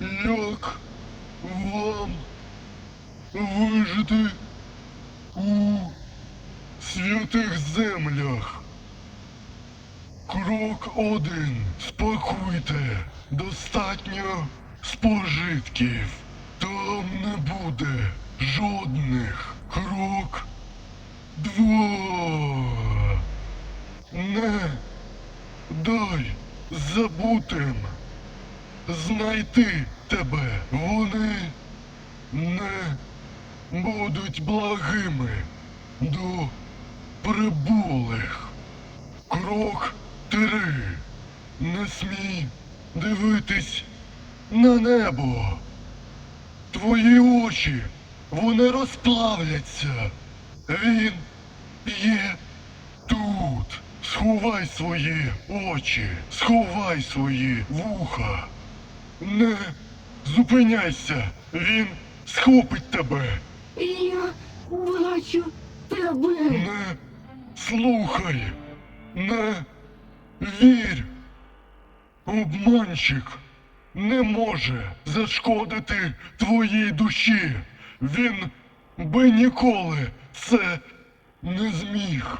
Як вам вижити у святих землях? Крок один. Спакуйте достатньо спожитків. Там не буде жодних. Крок два. Не дай забутим знайти тебе. Вони не будуть благими до прибулих. Крок три. Не смій дивитись на небо. Твої очі, вони розплавляться. Він є тут. Сховай свої очі, сховай свої вуха. Не зупиняйся, він схопить тебе. Я бачу тебе. Не слухай, не вірь. Обманщик не може зашкодити твоїй душі. Він би ніколи це не зміг.